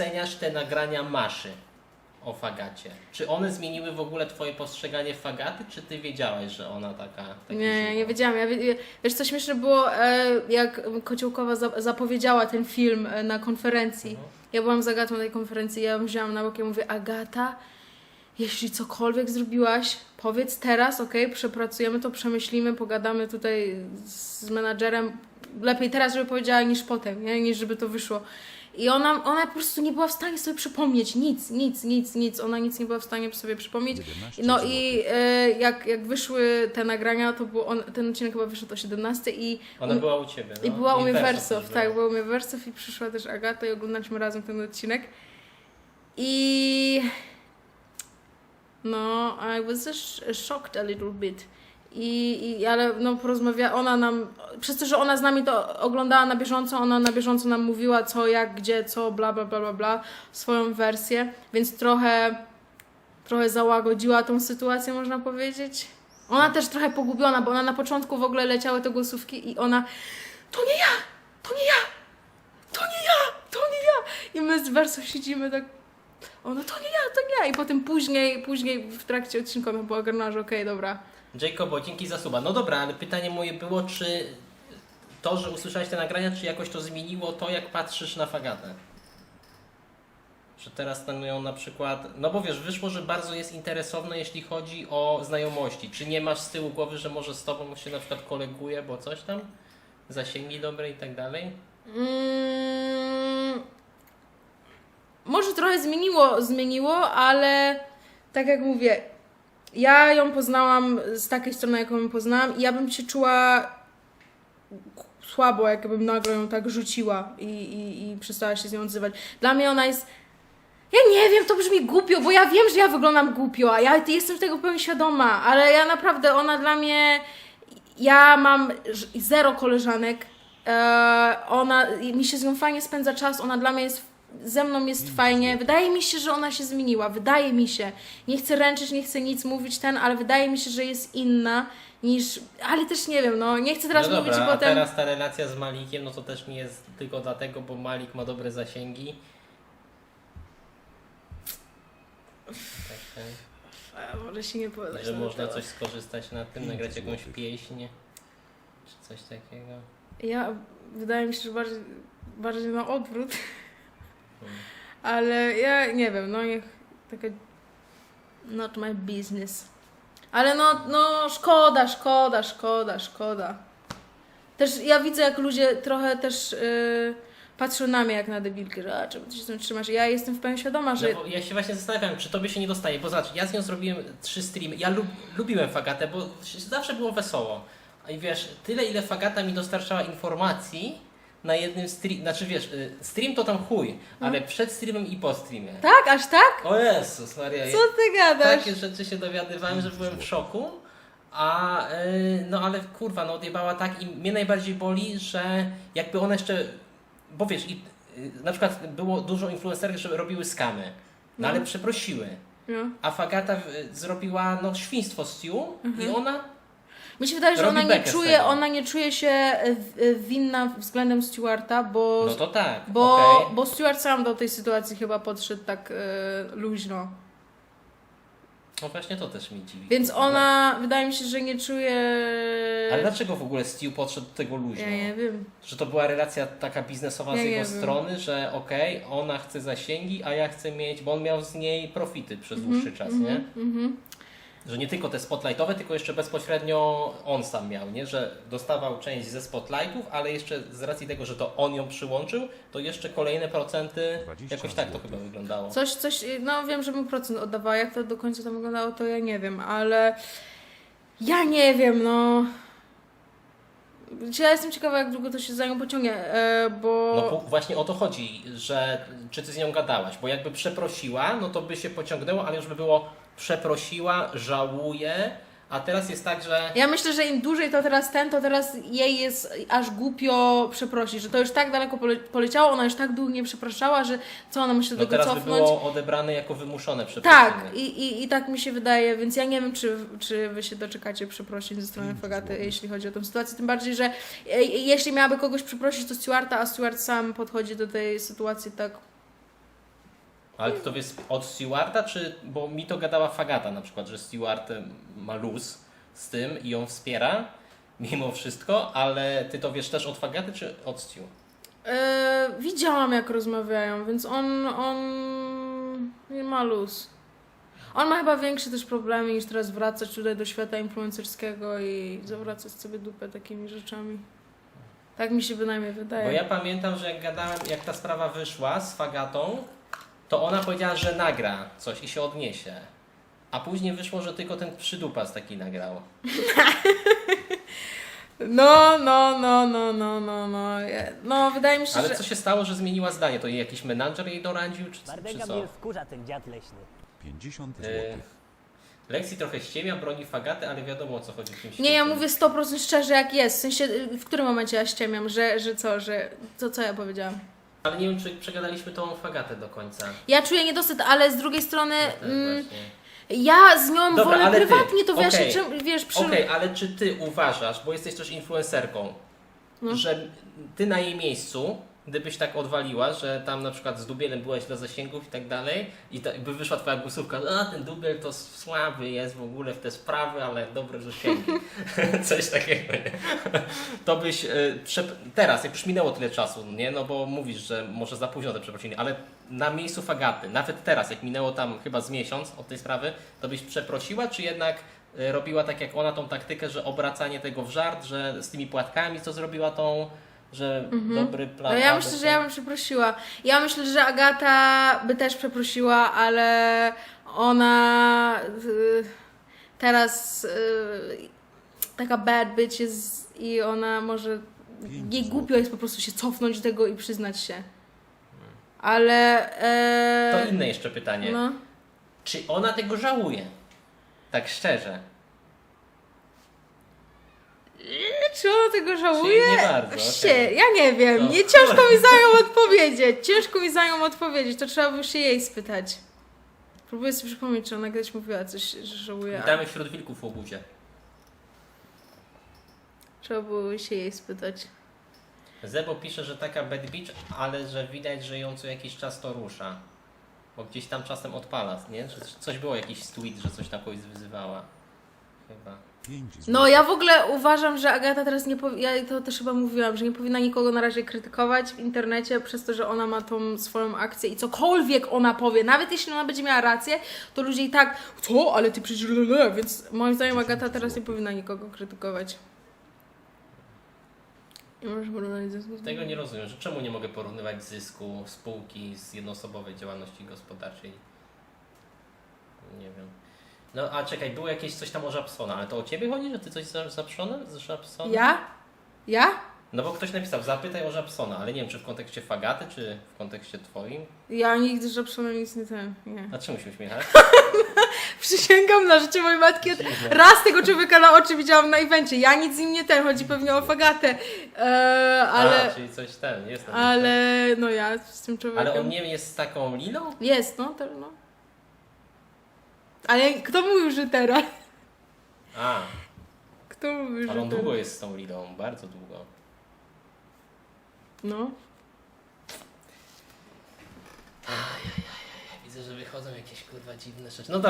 oceniasz te nagrania Maszy o Fagacie? Czy one zmieniły w ogóle twoje postrzeganie Fagaty, czy ty wiedziałaś, że ona taka... taki Nie, nie wiedziałam. Ja, wie- wiesz, co śmieszne było, e, jak Kociołkowa za, zapowiedziała ten film e, na konferencji. Mhm. Ja byłam z Agatą na tej konferencji, ja wzięłam na bok i mówię, Agata, jeśli cokolwiek zrobiłaś, powiedz teraz, ok, przepracujemy to, przemyślimy, pogadamy tutaj z menadżerem. Lepiej teraz, żeby powiedziała, niż potem, nie? niż żeby to wyszło. I ona, ona po prostu nie była w stanie sobie przypomnieć nic, nic, nic, nic. Ona nic nie była w stanie sobie przypomnieć. 11 No i e, jak, jak wyszły te nagrania, to było on, ten odcinek chyba wyszedł o 17 i, Ona była u ciebie, no. i była u mnie Wersow tak, była. była u mnie Wersow i przyszła też Agata i oglądaliśmy razem ten odcinek. I no, I was just shocked a little bit. I, i ale no porozmawia, ona nam, przez to, że ona z nami to oglądała na bieżąco, ona na bieżąco nam mówiła co, jak, gdzie, co, bla, bla, bla, bla, bla, swoją wersję, więc trochę, trochę załagodziła tą sytuację, można powiedzieć. Ona też trochę pogubiona, bo ona na początku w ogóle leciały te głosówki i ona, to nie ja, to nie ja, to nie ja, to nie ja. I my z wersów siedzimy tak, ona, to nie ja, to nie ja. I potem później, później w trakcie odcinka ona była ogarnęła, że okej, dobra. Jacobo, dzięki za suba. No dobra, ale pytanie moje było, czy to, że usłyszałeś te nagrania, czy jakoś to zmieniło to, jak patrzysz na Fagatę? Że teraz planują na przykład, no bo wiesz, wyszło, że bardzo jest interesowne, jeśli chodzi o znajomości. Czy nie masz z tyłu głowy, że może z tobą się na przykład koleguje, bo coś tam? Zasięgi dobre i tak dalej? Mm, może trochę zmieniło, zmieniło, ale tak jak mówię, ja ją poznałam z takiej strony, jaką ją poznałam i ja bym się czuła słabo, jakbym nagle ją tak rzuciła i, i, i przestała się z nią odzywać. Dla mnie ona jest ja nie wiem, to brzmi głupio, bo ja wiem, że ja wyglądam głupio, a ja jestem tego pełni świadoma, ale ja naprawdę, ona dla mnie, ja mam zero koleżanek, e, ona, mi się z nią fajnie spędza czas, ona dla mnie jest, ze mną jest fajnie, wydaje mi się, że ona się zmieniła, wydaje mi się, nie chcę ręczyć, nie chcę nic mówić ten, ale wydaje mi się, że jest inna niż, ale też nie wiem, no, nie chcę teraz no mówić dobra, i a potem... teraz ta relacja z Malikiem, no to też nie jest tylko dlatego, bo Malik ma dobre zasięgi. Tak, A, może się nie powiedzieć. że można coś skorzystać na tym, nagrać jakąś pieśń, czy coś takiego. Ja, wydaje mi się, że bardziej, bardziej na odwrót. Ale ja nie wiem, no niech taka not my business. Ale no, no szkoda, szkoda, szkoda, szkoda. Też ja widzę, jak ludzie trochę też yy, patrzą na mnie jak na debilkę, że a, czemu ty się z tym trzymasz? Ja jestem w pełni świadoma, że... No ja się właśnie zastanawiam, czy tobie się nie dostaje, bo zobacz, ja z nią zrobiłem trzy streamy, ja lub, lubiłem Fagatę, bo zawsze było wesoło. I wiesz, tyle ile Fagata mi dostarczała informacji na jednym stream, znaczy wiesz, y, stream to tam chuj, ale przed streamem i po streamie. Tak, aż tak? O Jezus Maria, Co ty gadasz? takie rzeczy się dowiadywałem, że byłem w szoku. A y, no ale kurwa, no odjebała tak i mnie najbardziej boli, że jakby ona jeszcze, bo wiesz, i, y, na przykład było dużo influencerów, że robiły skamy, no ale No. przeprosiły. No. A Fagata y, zrobiła no świństwo Stu i ona Mi się wydaje, że Robi ona nie, bekę z czuje, tego. ona nie czuje się e, w- e, winna względem Stewarta, bo no to tak, Bo, okej. bo Stuart sam do tej sytuacji chyba podszedł tak e, luźno. No właśnie to też mi dziwi. Więc ona, wydaje mi się, że nie czuje. Ale dlaczego w ogóle Stu podszedł do tego luźno? Ja nie wiem. Że to była relacja taka biznesowa z Ja nie jego wiem. strony, że okej, ona chce zasięgi, a ja chcę mieć, bo on miał z niej profity przez dłuższy czas, nie? Mhm. Że nie tylko te spotlightowe, tylko jeszcze bezpośrednio on sam miał, nie? Że dostawał część ze spotlightów, ale jeszcze z racji tego, że to on ją przyłączył, to jeszcze kolejne procenty, 20 jakoś tak to chyba wyglądało. Coś, coś, no wiem, że mu procent oddawała. Jak to do końca tam wyglądało, to ja nie wiem, ale ja nie wiem, no. Ja jestem ciekawa, jak długo to się za nią pociągnie, e, bo. No właśnie o to chodzi, że czy ty z nią gadałaś, bo jakby przeprosiła, no to by się pociągnęło, ale już by było przeprosiła, żałuje, a teraz jest tak, że Ja myślę, że im dłużej to teraz ten, to teraz jej jest aż głupio przeprosić, że to już tak daleko pole- poleciało, ona już tak długo nie przepraszała, że co ona musi do no tego teraz by cofnąć. było odebrane jako wymuszone przeprosiny. Tak, i, i, i tak mi się wydaje, więc ja nie wiem, czy, czy wy się doczekacie przeprosin ze strony Fagaty, jeśli chodzi o tę sytuację. Tym bardziej, że e, jeśli miałaby kogoś przeprosić, to Stuarta, a Stuart sam podchodzi do tej sytuacji tak. Ale to jest od Stewarda, czy... Bo mi to gadała Fagata na przykład, że Steward ma luz z tym i ją wspiera mimo wszystko, ale ty to wiesz też od Fagaty, czy od Stew? E, widziałam jak rozmawiają, więc on, on nie ma luz. On ma chyba większe też problemy niż teraz wracać tutaj do świata influencerskiego i zawracać sobie dupę takimi rzeczami. Tak mi się bynajmniej wydaje. Bo ja pamiętam, że jak gadałem, jak ta sprawa wyszła z Fagatą, to ona powiedziała, że nagra coś i się odniesie. A później wyszło, że tylko ten przydupas taki nagrał. No, no, no, no, no, no, no. Ja- No, wydaje mi się, Ale że... co się stało, że zmieniła zdanie? To jej jakiś menadżer jej doradził, czy, czy Bardega co? mnie wkurza ten dziad leśny. 50 E, zł. Lexi trochę ściemia, broni Fagaty, ale wiadomo o co chodzi w tym Nie, ja świecie. mówię 100% szczerze jak jest. W sensie, y, w którym momencie ja ściemiam, że, że co, że... To co ja powiedziałam? Ale nie wiem, czy przegadaliśmy tą Fagatę do końca. Ja czuję niedosyt, ale z drugiej strony... Ja Mm, właśnie. ja z nią Dobra, wolę ale ty, prywatnie, to wiesz, okej. czym, wiesz, przy... Okej, ale czy ty uważasz, bo jesteś też influencerką, No. że ty na jej miejscu, gdybyś tak odwaliła, że tam na przykład z Dubielem byłaś dla zasięgów i tak dalej, i by wyszła twoja głosówka, a ten Dubiel to słaby jest w ogóle w te sprawy, ale dobre zasięgi. Coś takiego, nie? To byś, przep- teraz, jak już minęło tyle czasu, nie? No bo mówisz, że może za późno te przeprosiny, ale na miejscu Fagaty, nawet teraz, jak minęło tam chyba z miesiąc od tej sprawy, to byś przeprosiła, czy jednak y, robiła tak jak ona tą taktykę, że obracanie tego w żart, że z tymi płatkami, co zrobiła tą, że dobry plan. No ja myślę, że ja bym przeprosiła. Ja myślę, że Agata by też przeprosiła, ale ona y, teraz y, taka bad bitch jest i ona może jej głupio jest po prostu się cofnąć do tego i przyznać się. Ale e, To inne jeszcze pytanie. no, Czy ona tego żałuje? Tak szczerze. Czy ona tego żałuje? Czyli nie bardzo, Się, okej. ja nie wiem. No. Nie ciężko mi za nią odpowiedzieć. Ciężko mi za nią odpowiedzieć. To trzeba by się jej spytać. Próbuję sobie przypomnieć, czy ona kiedyś mówiła coś, że żałuje. Witamy wśród wilków w obuzie. Trzeba było się jej spytać. Zebo pisze, że taka bad bitch, ale że widać, że ją co jakiś czas to rusza. Bo gdzieś tam czasem odpala, nie? Że coś było, jakiś tweet, że coś na kogoś wyzywała. Chyba. 5 zł. No ja w ogóle uważam, że Agata teraz nie powi- ja to też chyba mówiłam, że nie powinna nikogo na razie krytykować w internecie przez to, że ona ma tą swoją akcję i cokolwiek ona powie, nawet jeśli ona będzie miała rację, to ludzie i tak, co, ale ty przecież lele, więc moim zdaniem Agata teraz nie powinna nikogo krytykować. Nie możesz porównać zysku z- Tego nie rozumiem, że czemu nie mogę porównywać zysku spółki z jednoosobowej działalności gospodarczej? Nie wiem. No a czekaj, było jakieś coś tam o Żabsona, ale to o ciebie chodzi, że ty coś Żabsonem? Z Żabsonem? Ja? Ja? No bo ktoś napisał, zapytaj o Żabsona, ale nie wiem, czy w kontekście Fagaty, czy w kontekście twoim. Ja nigdy z Żabszonem nic nie ten, nie. A czemu się uśmiechasz? Przysięgam na życie mojej matki. Dziwne. Raz tego człowieka na oczy widziałam na evencie. Ja nic z nim nie ten, chodzi pewnie o fagatę. Eee, ale, A, czyli coś ten, jest tam. ale no ja z tym człowiekiem. Ale on nie jest z taką liną? Jest, no, to, no. Ale kto mówił, że teraz? A, Kto mówił, że ale on teraz? długo jest z tą liną, bardzo długo. No. Widzę, że wychodzą jakieś kurwa dziwne rzeczy. No dobra.